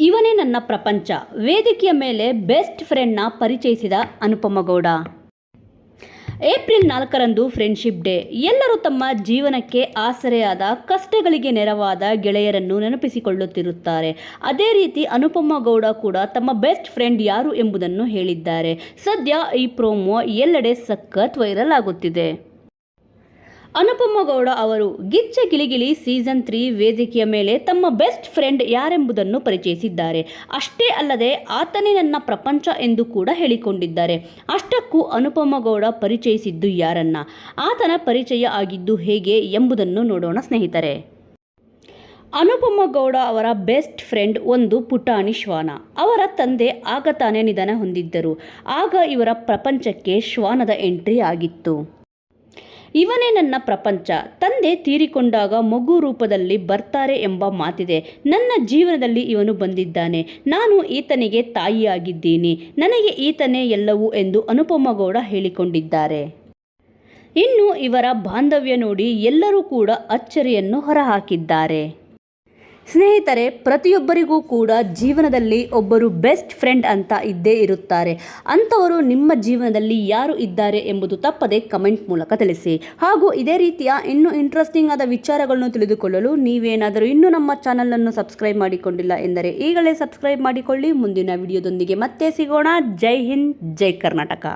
ಇವನೇ ನನ್ನ ಪ್ರಪಂಚ. ವೇದಿಕೆಯ ಮೇಲೆ ಬೆಸ್ಟ್ ಫ್ರೆಂಡ್ನ ಪರಿಚಯಿಸಿದ ಅನುಪಮ ಗೌಡ. ಏಪ್ರಿಲ್ ನಾಲ್ಕರಂದು ಫ್ರೆಂಡ್ಶಿಪ್ ಡೇ. ಎಲ್ಲರೂ ತಮ್ಮ ಜೀವನಕ್ಕೆ ಆಸರೆಯಾದ, ಕಷ್ಟಗಳಿಗೆ ನೆರವಾದ ಗೆಳೆಯರನ್ನು ನೆನಪಿಸಿಕೊಳ್ಳುತ್ತಿರುತ್ತಾರೆ. ಅದೇ ರೀತಿ ಅನುಪಮ ಗೌಡ ಕೂಡ ತಮ್ಮ ಬೆಸ್ಟ್ ಫ್ರೆಂಡ್ ಯಾರು ಎಂಬುದನ್ನು ಹೇಳಿದ್ದಾರೆ. ಸದ್ಯ ಈ ಪ್ರೋಮೋ ಎಲ್ಲೆಡೆ ಸಖತ್ ವೈರಲ್ ಆಗುತ್ತಿದೆ. ಅನುಪಮ ಗೌಡ ಅವರು ಗಿಚ್ಚ ಗಿಲಿಗಿಲಿ ಸೀಸನ್ ತ್ರೀ ವೇದಿಕೆಯ ಮೇಲೆ ತಮ್ಮ ಬೆಸ್ಟ್ ಫ್ರೆಂಡ್ ಯಾರೆಂಬುದನ್ನು ಪರಿಚಯಿಸಿದ್ದಾರೆ. ಅಷ್ಟೇ ಅಲ್ಲದೆ ಆತನೇ ನನ್ನ ಪ್ರಪಂಚ ಎಂದು ಕೂಡ ಹೇಳಿಕೊಂಡಿದ್ದಾರೆ. ಅಷ್ಟಕ್ಕೂ ಅನುಪಮ ಗೌಡ ಪರಿಚಯಿಸಿದ್ದು ಯಾರನ್ನ? ಆತನ ಪರಿಚಯ ಆಗಿದ್ದು ಹೇಗೆ ಎಂಬುದನ್ನು ನೋಡೋಣ ಸ್ನೇಹಿತರೆ. ಅನುಪಮ ಗೌಡ ಅವರ ಬೆಸ್ಟ್ ಫ್ರೆಂಡ್ ಒಂದು ಪುಟಾಣಿ ಶ್ವಾನ. ಅವರ ತಂದೆ ಆಗ ತಾನೇ ನಿಧನ ಹೊಂದಿದ್ದರು. ಆಗ ಇವರ ಪ್ರಪಂಚಕ್ಕೆ ಶ್ವಾನದ ಎಂಟ್ರಿ ಆಗಿತ್ತು. ಇವನೇ ನನ್ನ ಪ್ರಪಂಚ. ತಂದೆ ತೀರಿಕೊಂಡಾಗ ಮಗು ರೂಪದಲ್ಲಿ ಬರ್ತಾರೆ ಎಂಬ ಮಾತಿದೆ. ನನ್ನ ಜೀವನದಲ್ಲಿ ಇವನು ಬಂದಿದ್ದಾನೆ. ನಾನು ಈತನಿಗೆ ತಾಯಿಯಾಗಿದ್ದೀನಿ. ನನಗೆ ಈತನೇ ಎಲ್ಲವೂ ಎಂದು ಅನುಪಮ ಗೌಡ ಹೇಳಿಕೊಂಡಿದ್ದಾರೆ. ಇನ್ನು ಇವರ ಬಾಂಧವ್ಯ ನೋಡಿ ಎಲ್ಲರೂ ಕೂಡ ಅಚ್ಚರಿಯನ್ನು ಹೊರಹಾಕಿದ್ದಾರೆ. ಸ್ನೇಹಿತರೆ, ಪ್ರತಿಯೊಬ್ಬರಿಗೂ ಕೂಡ ಜೀವನದಲ್ಲಿ ಒಬ್ಬರು ಬೆಸ್ಟ್ ಫ್ರೆಂಡ್ ಅಂತ ಇದ್ದೇ ಇರುತ್ತಾರೆ. ಅಂಥವರು ನಿಮ್ಮ ಜೀವನದಲ್ಲಿ ಯಾರು ಇದ್ದಾರೆ ಎಂಬುದು ತಪ್ಪದೆ ಕಮೆಂಟ್ ಮೂಲಕ ತಿಳಿಸಿ. ಹಾಗೂ ಇದೇ ರೀತಿಯ ಇನ್ನೂ ಇಂಟ್ರೆಸ್ಟಿಂಗ್ ಆದ ವಿಚಾರಗಳನ್ನು ತಿಳಿದುಕೊಳ್ಳಲು ನೀವೇನಾದರೂ ಇನ್ನೂ ನಮ್ಮ ಚಾನಲನ್ನು ಸಬ್ಸ್ಕ್ರೈಬ್ ಮಾಡಿಕೊಂಡಿಲ್ಲ ಎಂದರೆ ಈಗಲೇ ಸಬ್ಸ್ಕ್ರೈಬ್ ಮಾಡಿಕೊಳ್ಳಿ. ಮುಂದಿನ ವಿಡಿಯೋದೊಂದಿಗೆ ಮತ್ತೆ ಸಿಗೋಣ. ಜೈ ಹಿಂದ್, ಜೈ ಕರ್ನಾಟಕ.